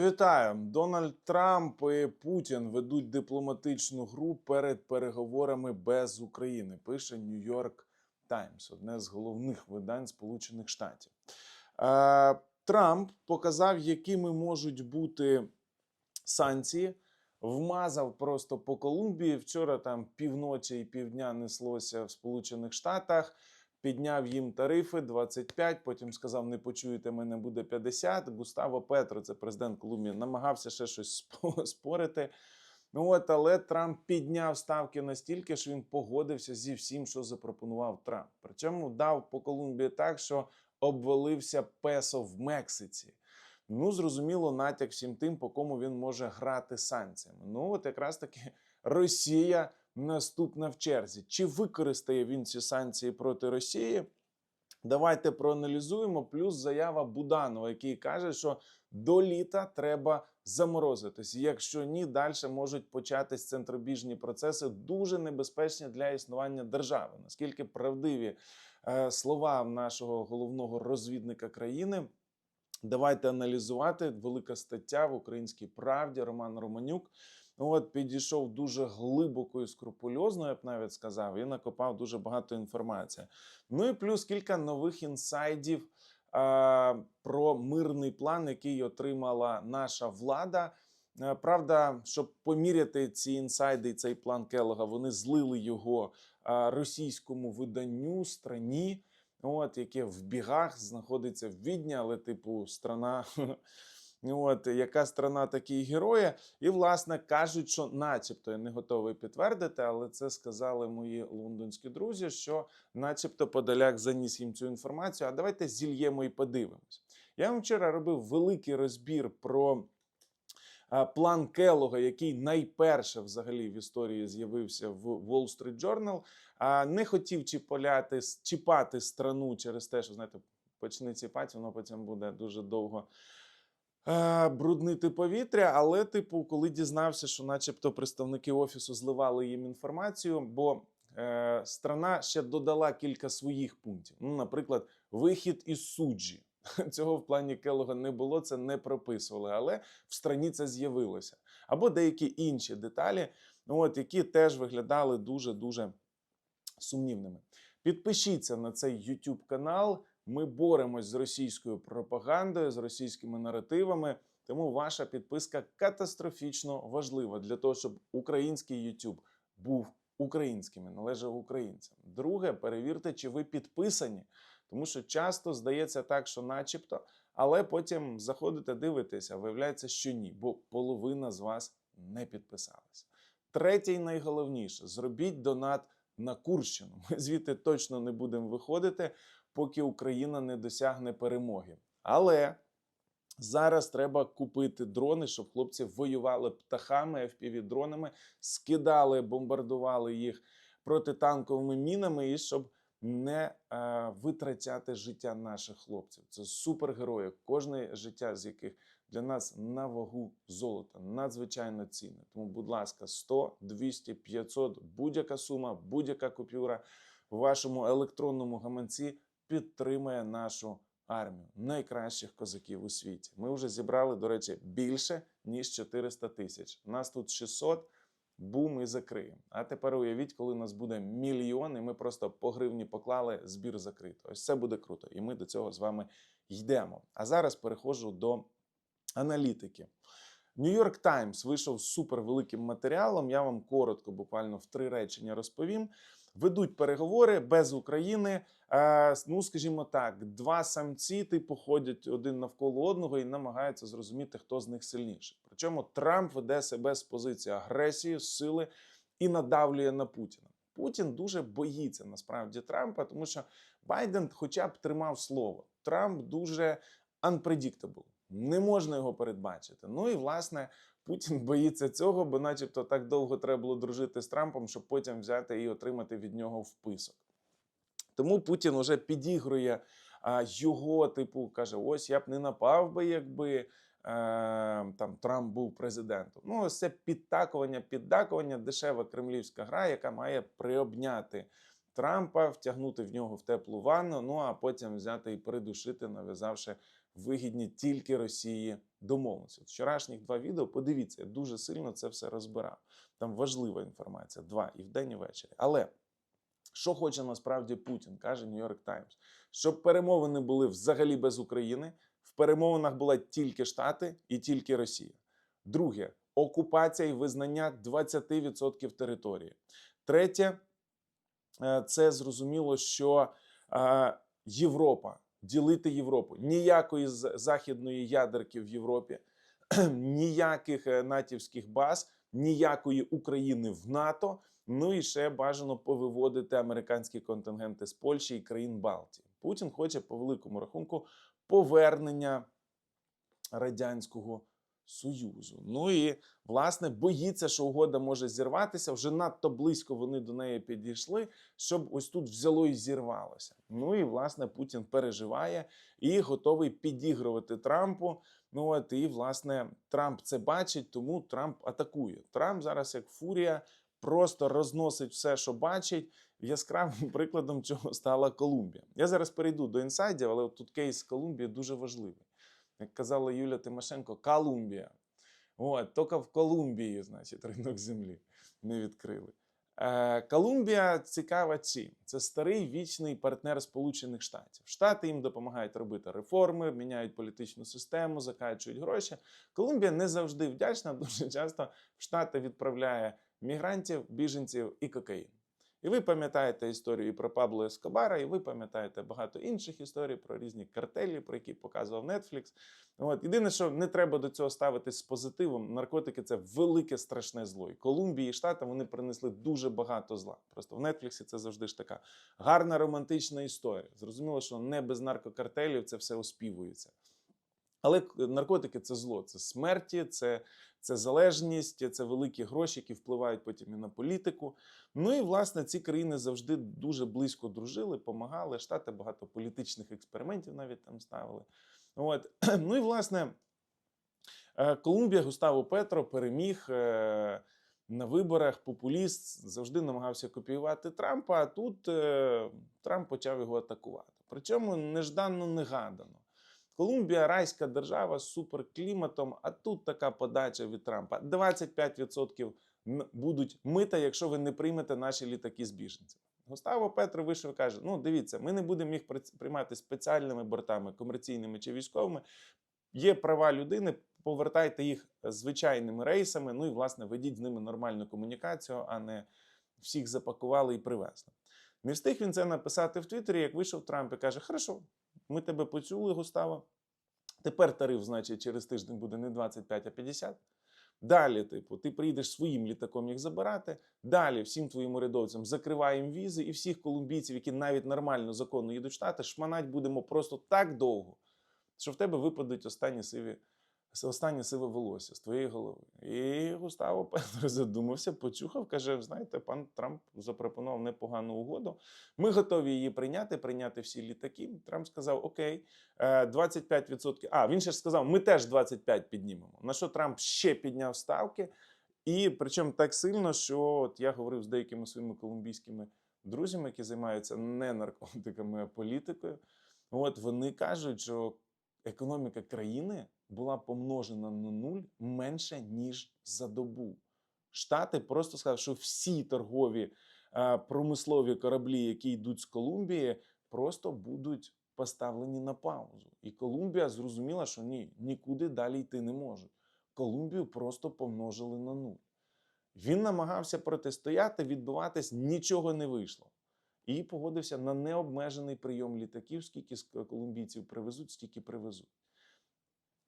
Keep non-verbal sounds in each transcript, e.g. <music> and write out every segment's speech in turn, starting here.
Вітаю! Дональд Трамп і Путін ведуть дипломатичну гру перед переговорами без України. Пише Нью-Йорк Таймс, одне з головних видань Сполучених Штатів. Е, Трамп показав, якими можуть бути санкції. Вмазав просто по Колумбії. Вчора там півночі і півдня неслося в Сполучених Штатах. Підняв їм тарифи 25, потім сказав: не почуєте мене, буде 50. Густаво Петро, це президент Колумбії, намагався ще щось спо- спорити. Ну от, але Трамп підняв ставки настільки, що він погодився зі всім, що запропонував Трамп. Причому дав по Колумбії так, що обвалився песо в Мексиці. Ну, зрозуміло, натяк всім тим, по кому він може грати санкціями. Ну, от якраз таки Росія наступна в черзі. Чи використає він ці санкції проти Росії? Давайте проаналізуємо. Плюс заява Буданова, який каже, що до літа треба заморозитись. Якщо ні, далі можуть початись центробіжні процеси, дуже небезпечні для існування держави. Наскільки правдиві е, слова нашого головного розвідника країни? Давайте аналізувати. Велика стаття в українській правді Роман Романюк. От підійшов дуже глибоко і скрупульозно, я б навіть сказав, і накопав дуже багато інформації. Ну і плюс кілька нових інсайдів а, про мирний план, який отримала наша влада. Е, Правда, щоб поміряти ці інсайди цей план Келога, вони злили його російському виданню страні, от яке в бігах знаходиться в Відні, але типу страна. <laughs> От яка страна такі герої, і власне кажуть, що, начебто, я не готовий підтвердити, але це сказали мої лондонські друзі, що, начебто, Подоляк заніс їм цю інформацію. А давайте зільємо і подивимось. Я вам вчора робив великий розбір про план Келога, який найперше взагалі в історії з'явився в Wall Street Journal. Не хотів чіпаляти, чіпати страну через те, що знаєте, почне ціпати, воно потім буде дуже довго бруднити повітря. Але, типу, коли дізнався, що, начебто, представники офісу зливали їм інформацію, бо е, страна ще додала кілька своїх пунктів. Ну, наприклад, вихід із суджі. <laughs> Цього в плані Келога не було, це не прописували, але в страні це з'явилося. Або деякі інші деталі, от, які теж виглядали дуже дуже сумнівними. Підпишіться на цей YouTube канал. Ми боремось з російською пропагандою, з російськими наративами. Тому ваша підписка катастрофічно важлива для того, щоб український YouTube був українським і належав українцям. Друге, перевірте, чи ви підписані, тому що часто здається так, що начебто, але потім заходите, дивитеся, виявляється, що ні, бо половина з вас не підписалася. Третє і найголовніше зробіть донат на Курщину. Ми звідти точно не будемо виходити, поки Україна не досягне перемоги. Але зараз треба купити дрони, щоб хлопці воювали птахами, FPV-дронами, скидали, бомбардували їх протитанковими мінами, і щоб не е, витрачати життя наших хлопців. Це супергерої, кожне життя з яких для нас на вагу золота, надзвичайно цінне. Тому, будь ласка, 100, 200, 500, будь-яка сума, будь-яка купюра в вашому електронному гаманці підтримує нашу армію найкращих козаків у світі. Ми вже зібрали, до речі, більше ніж 400 тисяч. Нас тут 600, бум і закриємо. А тепер уявіть, коли нас буде мільйон, і ми просто по гривні поклали, збір закрито. Ось це буде круто, і ми до цього з вами йдемо. А зараз переходжу до аналітики. Нью-Йорк Таймс вийшов з супервеликим матеріалом. Я вам коротко, буквально в три речення розповім. Ведуть переговори без України. Е, ну, скажімо так, два самці типу ходять один навколо одного і намагаються зрозуміти, хто з них сильніший. Причому Трамп веде себе з позиції агресії, сили і надавлює на Путіна. Путін дуже боїться насправді Трампа, тому що Байден, хоча б тримав слово. Трамп дуже unpredictable. Не можна його передбачити. Ну і власне Путін <laughs> боїться цього, бо, начебто, так довго треба було дружити з Трампом, щоб потім взяти і отримати від нього вписок. Тому Путін уже підігрує а, його, типу, каже: ось я б не напав би, якби е, там Трамп був президентом. Ну, ось це підтакування, піддакування, дешева кремлівська гра, яка має приобняти Трампа, втягнути в нього в теплу ванну, ну а потім взяти і придушити, нав'язавши вигідні тільки Росії домовленості. От Вчорашніх два відео, подивіться, я дуже сильно це все розбирав. Там важлива інформація, два і вдень, і ввечері. Але що хоче насправді Путін, каже Нью-Йорк Таймс, щоб перемовини були взагалі без України. В перемовинах була тільки Штати і тільки Росія. Друге окупація і визнання 20% території. Третє, е, це зрозуміло, що е, Європа, ділити Європу. Ніякої західної ядерки в Європі, <clears throat> ніяких е, натівських баз, ніякої України в НАТО. Ну і ще бажано повиводити американські контингенти з Польщі і країн Балтії. Путін хоче по великому рахунку повернення радянського союзу. Ну і власне боїться, що угода може зірватися. Вже надто близько вони до неї підійшли, щоб ось тут взяло і зірвалося. Ну і власне Путін переживає і готовий підігрувати Трампу. Ну от і власне Трамп це бачить, тому Трамп атакує. Трамп зараз як фурія просто розносить все, що бачить. Яскравим <laughs> прикладом цього стала Колумбія. Я зараз перейду до інсайдів, але тут кейс Колумбії дуже важливий. Як казала Юля Тимошенко, Колумбія. От, тільки в Колумбії, значить, ринок землі не відкрили. Е, Колумбія цікава чим? Це старий вічний партнер Сполучених Штатів. Штати їм допомагають робити реформи, міняють політичну систему, закачують гроші. Колумбія не завжди вдячна. <laughs> Дуже часто в Штати відправляє мігрантів, біженців і кокаїн. І ви пам'ятаєте історію і про Пабло Ескобара, і ви пам'ятаєте багато інших історій про різні картелі, про які показував Netflix. От єдине, що не треба до цього ставитись з позитивом. Наркотики це велике страшне зло. І Колумбії і Штатам вони принесли дуже багато зла. Просто в Нетфліксі це завжди ж така гарна романтична історія. Зрозуміло, що не без наркокартелів це все оспівується. Але наркотики це зло, це смерті, це, це залежність, це великі гроші, які впливають потім і на політику. Ну і власне ці країни завжди дуже близько дружили, помагали. Штати багато політичних експериментів навіть там ставили. От. <clears throat> Ну і власне е, Колумбія Густаво Петро переміг е, на виборах. Популіст завжди намагався копіювати Трампа. А тут е, Трамп почав його атакувати. Причому нежданно негадано. Колумбія райська держава з суперкліматом, а тут така подача від Трампа: 25% будуть мита, якщо ви не приймете наші літаки з біженцями. Густаво Петро вийшов і каже: Ну, дивіться, ми не будемо їх приймати спеціальними бортами, комерційними чи військовими. Є права людини, повертайте їх звичайними рейсами. Ну і власне ведіть з ними нормальну комунікацію, а не всіх запакували і привезли. Не встиг він це написати в Твіттері, як вийшов Трамп і каже: Хорошо, ми тебе почули, Густаво. Тепер тариф, значить, через тиждень буде не 25, а 50. Далі, типу, ти приїдеш своїм літаком їх забирати. Далі всім твоїм урядовцям закриваємо візи, і всіх колумбійців, які навіть нормально законно їдуть в штати, шманать будемо просто так довго, що в тебе випадуть останні сиві. Останнє сиве волосся з твоєї голови. І Густаво задумався, почухав, каже: знаєте, пан Трамп запропонував непогану угоду. Ми готові її прийняти, прийняти всі літаки. Трамп сказав: Окей, е, 25%. А він ще ж сказав, ми теж 25 піднімемо. На що Трамп ще підняв ставки, і причому так сильно, що от я говорив з деякими своїми колумбійськими друзями, які займаються не наркотиками, а політикою. От вони кажуть, що економіка країни була помножена на нуль менше ніж за добу. Штати просто сказали, що всі торгові е, промислові кораблі, які йдуть з Колумбії, просто будуть поставлені на паузу. І Колумбія зрозуміла, що ні, нікуди далі йти не можуть. Колумбію просто помножили на нуль. Він намагався протистояти, відбиватись, нічого не вийшло. І погодився на необмежений прийом літаків, скільки колумбійців привезуть, стільки привезуть.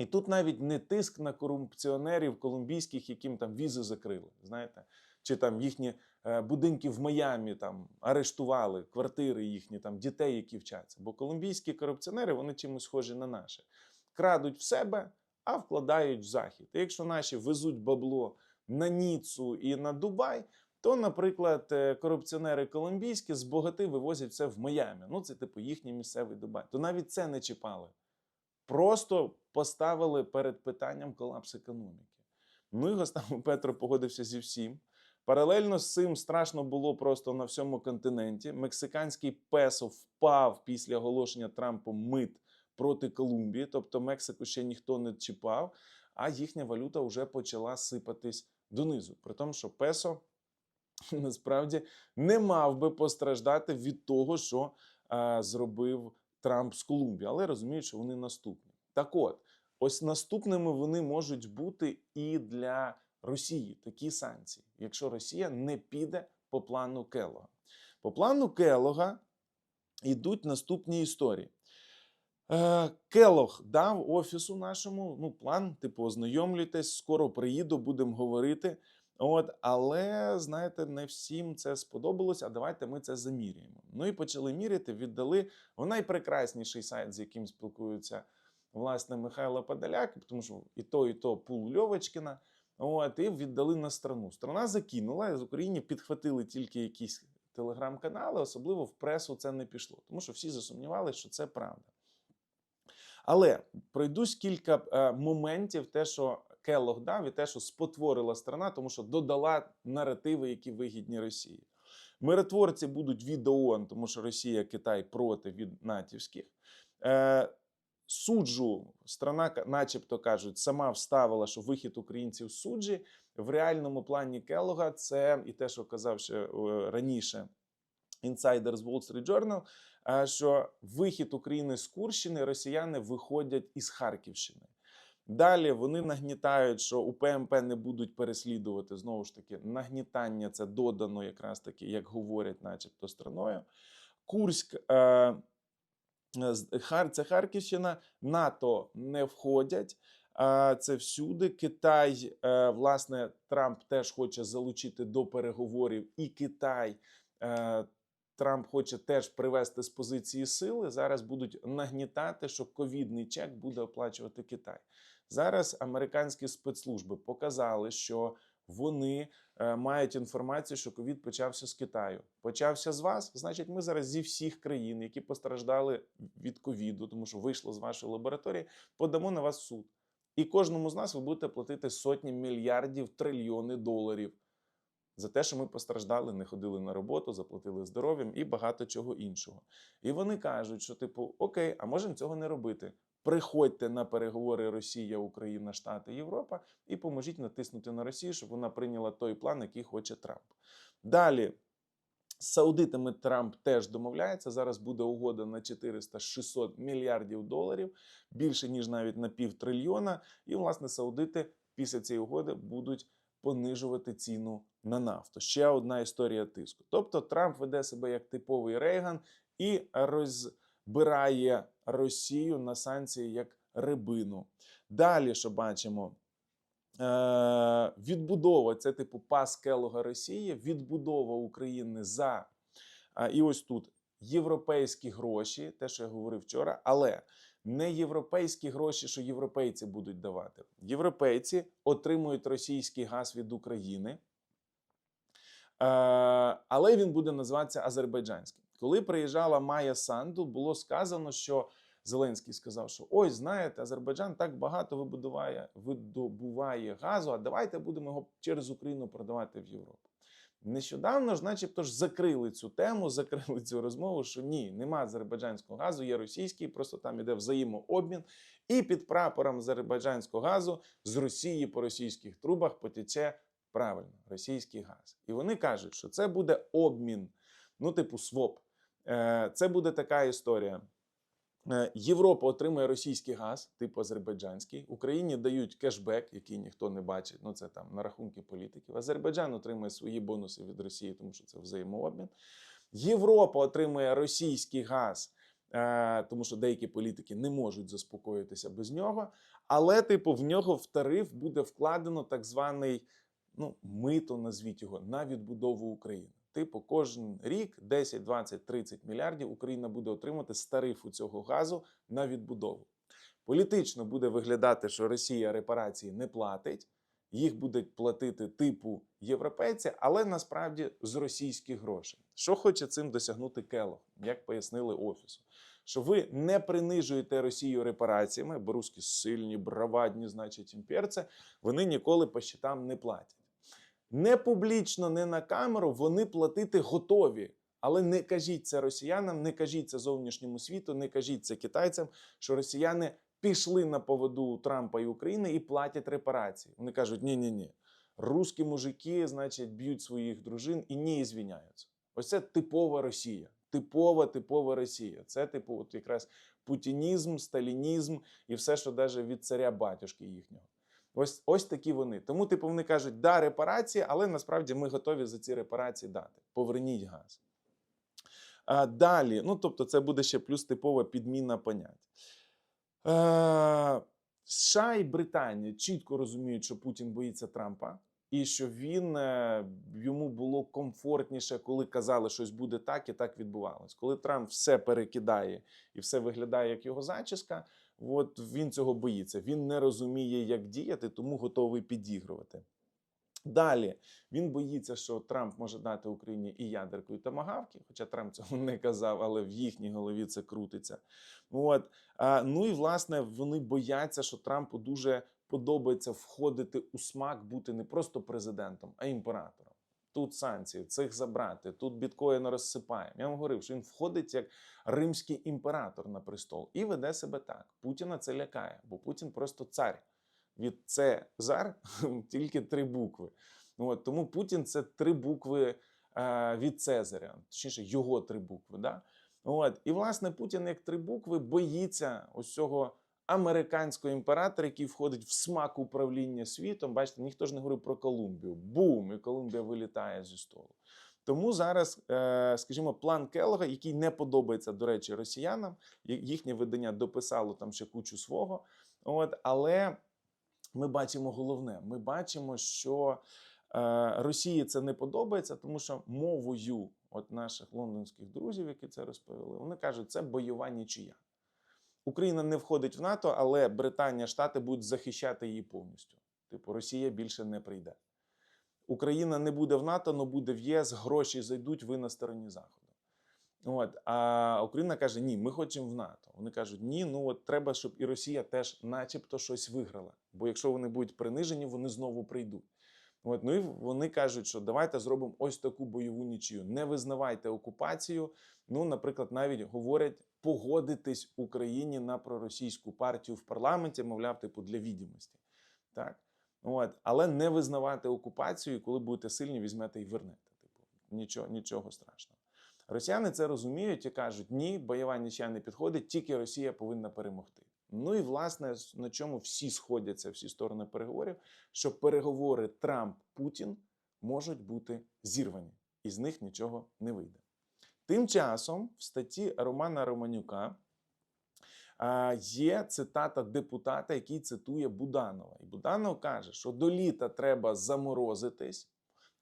І тут навіть не тиск на корупціонерів колумбійських, яким там візи закрили, знаєте, чи там їхні е, будинки в Майамі там арештували, квартири їхні, там дітей, які вчаться. Бо колумбійські корупціонери вони чимось схожі на наші. Крадуть в себе, а вкладають в захід. І якщо наші везуть бабло на Ніцу і на Дубай, то, наприклад, е, корупціонери колумбійські з богати вивозять все в Майамі. Ну, це типу їхній місцевий Дубай. То навіть це не чіпали. Просто поставили перед питанням колапс економіки. Ну і Гоставо <laughs> Петро погодився зі всім. Паралельно з цим страшно було просто на всьому континенті. Мексиканський песо впав після оголошення Трампом мит проти Колумбії, тобто Мексику ще ніхто не чіпав, а їхня валюта вже почала сипатись донизу. При тому, що песо <laughs> насправді не мав би постраждати від того, що е, зробив Трамп з Колумбії, але розуміють, що вони наступні. Так от, ось наступними вони можуть бути і для Росії такі санкції, якщо Росія не піде по плану Келога. По плану Келога йдуть наступні історії. Е, Келог дав офісу нашому ну, план, типу, ознайомлюйтесь, скоро приїду, будемо говорити. От, але знаєте, не всім це сподобалось. А давайте ми це заміряємо. Ну і почали міряти, віддали в найпрекрасніший сайт, з яким спілкуються власне Михайло Подоляк, тому що і то, і то пул Льовочкіна. От, і віддали на страну. Страна закинула, з України підхватили тільки якісь телеграм-канали, особливо в пресу це не пішло, тому що всі засумнівалися, що це правда. Але пройдусь кілька е, моментів, те, що Келлог дав, і те, що спотворила страна, тому що додала наративи, які вигідні Росії. Миротворці будуть від ООН, тому що Росія, Китай проти від натівських. Е, суджу страна, начебто кажуть, сама вставила, що вихід українців суджі в реальному плані Келлога це і те, що казав ще е, раніше інсайдер з Wall Street Journal, е, що вихід України з Курщини росіяни виходять із Харківщини. Далі вони нагнітають, що у ПМП не будуть переслідувати. Знову ж таки, нагнітання це додано, якраз таки, як говорять, начебто, страною. Курськ, е, Хар, це Харківщина, НАТО не входять. А, Це всюди. Китай, е, власне, Трамп теж хоче залучити до переговорів, і Китай е, Трамп хоче теж привести з позиції сили. Зараз будуть нагнітати, що ковідний чек буде оплачувати Китай. Зараз американські спецслужби показали, що вони е, мають інформацію, що ковід почався з Китаю. Почався з вас. Значить, ми зараз зі всіх країн, які постраждали від ковіду, тому що вийшло з вашої лабораторії, подамо на вас суд. І кожному з нас ви будете платити сотні мільярдів трильйони доларів за те, що ми постраждали, не ходили на роботу, заплатили здоров'ям і багато чого іншого. І вони кажуть, що типу, окей, а можемо цього не робити. Приходьте на переговори Росія, Україна, Штати, Європа і поможіть натиснути на Росію, щоб вона прийняла той план, який хоче Трамп. Далі. З саудитами Трамп теж домовляється. Зараз буде угода на 400-600 мільярдів доларів, більше ніж навіть на пів трильйона. І, власне, саудити після цієї угоди будуть понижувати ціну на нафту. Ще одна історія тиску. Тобто Трамп веде себе як типовий Рейган і розбирає Росію на санкції як рибину. Далі, що бачимо, е, відбудова це типу пас Келога Росії, відбудова України за і ось тут європейські гроші, те, що я говорив вчора, але не європейські гроші, що європейці будуть давати. Європейці отримують російський газ від України, е, але він буде називатися азербайджанським. Коли приїжджала Майя Санду, було сказано, що Зеленський сказав, що ой, знаєте, Азербайджан так багато вибудуває, видобуває газу, а давайте будемо його через Україну продавати в Європу. Нещодавно ж, начебто ж, закрили цю тему, закрили цю розмову, що ні, нема азербайджанського газу, є російський, просто там іде взаємообмін. І під прапором азербайджанського газу з Росії по російських трубах потече правильно російський газ. І вони кажуть, що це буде обмін, ну, типу, своп. Е, Це буде така історія. Е, Європа отримує російський газ, типу азербайджанський. Україні дають кешбек, який ніхто не бачить. Ну це там на рахунки політиків. Азербайджан отримує свої бонуси від Росії, тому що це взаємообмін. Європа отримує російський газ, е, тому що деякі політики не можуть заспокоїтися без нього. Але, типу, в нього в тариф буде вкладено так званий ну, мито, назвіть його, на відбудову України. Типу, кожен рік 10, 20, 30 мільярдів Україна буде отримати з тарифу цього газу на відбудову. Політично буде виглядати, що Росія репарації не платить, їх будуть платити типу європейці, але насправді з російських грошей. Що хоче цим досягнути Келог, як пояснили офісу? Що ви не принижуєте Росію репараціями, бо русські сильні, бравадні, значить імперці, вони ніколи по щитам не платять. Не публічно, не на камеру вони платити готові. Але не кажіть це росіянам, не кажіть це зовнішньому світу, не кажіть це китайцям, що росіяни пішли на поводу Трампа і України і платять репарації. Вони кажуть: ні, ні, ні. Русські мужики, значить, б'ють своїх дружин і не звіняються. Ось це типова Росія. Типова, типова Росія. Це типу, от якраз путінізм, сталінізм і все, що навіть від царя батюшки їхнього. Ось ось такі вони. Тому, типу, вони кажуть, да, репарації, але насправді ми готові за ці репарації дати. Поверніть газ. А, далі, ну тобто, це буде ще плюс типова підміна понять. Е, США і Британія чітко розуміють, що Путін боїться Трампа, і що він е, йому було комфортніше, коли казали, щось буде так, і так відбувалось. Коли Трамп все перекидає і все виглядає як його зачіска, от він цього боїться. Він не розуміє, як діяти, тому готовий підігрувати. Далі він боїться, що Трамп може дати Україні і ядерку, і томагавки, хоча Трамп <laughs> цього не казав, але в їхній голові це крутиться. От а, ну і власне вони бояться, що Трампу дуже подобається входити у смак, бути не просто президентом, а імператором. Тут санкції, цих забрати, тут біткоїн розсипаємо. Я вам говорив, що він входить як римський імператор на престол і веде себе так. Путіна це лякає, бо Путін просто цар. Від це зар <laughs> тільки три букви. От, тому Путін це три букви е, від Цезаря, точніше, його три букви. Да? От, і власне Путін, як три букви, боїться ось цього американського імператора, який входить в смак управління світом. Бачите, ніхто ж не говорив про Колумбію. Бум! І Колумбія вилітає зі столу. Тому зараз, е, скажімо, план Келога, який не подобається, до речі, росіянам, їхнє видання дописало там ще кучу свого. От, але ми бачимо головне: ми бачимо, що е, Росії це не подобається, тому що мовою от наших лондонських друзів, які це розповіли, вони кажуть, це бойова нічия. Україна не входить в НАТО, але Британія, Штати будуть захищати її повністю. Типу, Росія більше не прийде. Україна не буде в НАТО, але буде в ЄС, гроші зайдуть, ви на стороні Заходу. От, а Україна каже: ні, ми хочемо в НАТО. Вони кажуть, ні, ну от треба, щоб і Росія теж, начебто, щось виграла. Бо якщо вони будуть принижені, вони знову прийдуть. От, ну і вони кажуть, що давайте зробимо ось таку бойову нічию. Не визнавайте окупацію. Ну, наприклад, навіть говорять погодитись Україні на проросійську партію в парламенті, мовляв, типу для відомості. Так? От, але не визнавати окупацію, і коли будете сильні, візьмете і вернете. Типу, нічого, нічого страшного. Росіяни це розуміють і кажуть, ні, бойова нічия не підходить, тільки Росія повинна перемогти. Ну і власне на чому всі сходяться, всі сторони переговорів, що переговори Трамп-Путін можуть бути зірвані, і з них нічого не вийде. Тим часом в статті Романа Романюка є цитата депутата, який цитує Буданова. І Буданов каже, що до літа треба заморозитись,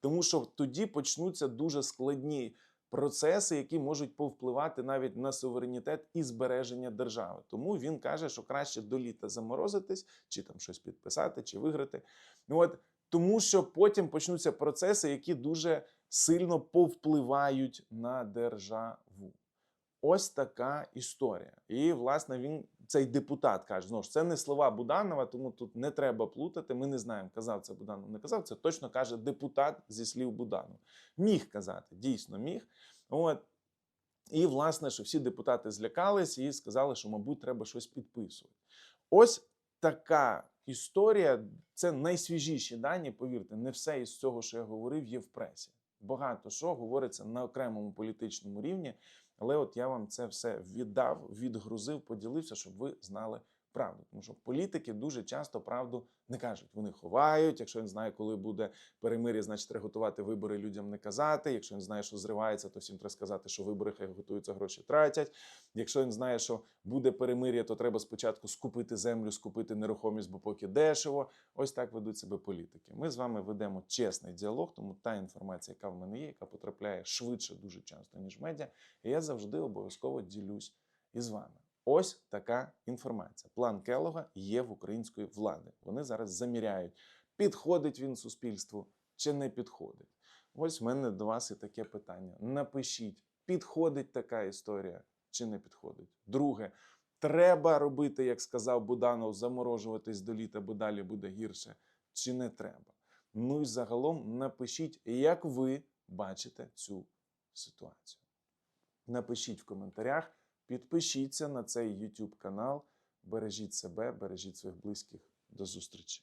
тому що тоді почнуться дуже складні процеси, які можуть повпливати навіть на суверенітет і збереження держави. Тому він каже, що краще до літа заморозитись, чи там щось підписати, чи виграти. Ну от тому, що потім почнуться процеси, які дуже сильно повпливають на державу. Ось така історія. І, власне, він цей депутат каже: знову ж це не слова Буданова, тому тут не треба плутати. Ми не знаємо, казав це Буданов, не казав. Це точно каже депутат зі слів Буданова. Міг казати, дійсно міг. От. І, власне, що всі депутати злякались і сказали, що, мабуть, треба щось підписувати. Ось така історія. Це найсвіжіші дані. Повірте, не все із цього, що я говорив, є в пресі. Багато що говориться на окремому політичному рівні. Але от я вам це все віддав, відгрузив, поділився, щоб ви знали правду. Тому що політики дуже часто правду не кажуть. Вони ховають. Якщо він знає, коли буде перемир'я, значить треба готувати вибори людям не казати. Якщо він знає, що зривається, то всім треба сказати, що вибори хай готуються, гроші тратять. Якщо він знає, що буде перемир'я, то треба спочатку скупити землю, скупити нерухомість, бо поки дешево. Ось так ведуть себе політики. Ми з вами ведемо чесний діалог, тому та інформація, яка в мене є, яка потрапляє швидше дуже часто, ніж медіа, і я завжди обов'язково ділюсь із вами. Ось така інформація. План Келога є в української влади. Вони зараз заміряють, підходить він суспільству чи не підходить. Ось в мене до вас і таке питання. Напишіть, підходить така історія чи не підходить. Друге, треба робити, як сказав Буданов, заморожуватись до літа, бо далі буде гірше, чи не треба. Ну і загалом напишіть, як ви бачите цю ситуацію. Напишіть в коментарях, підпишіться на цей YouTube канал. Бережіть себе, бережіть своїх близьких. До зустрічі!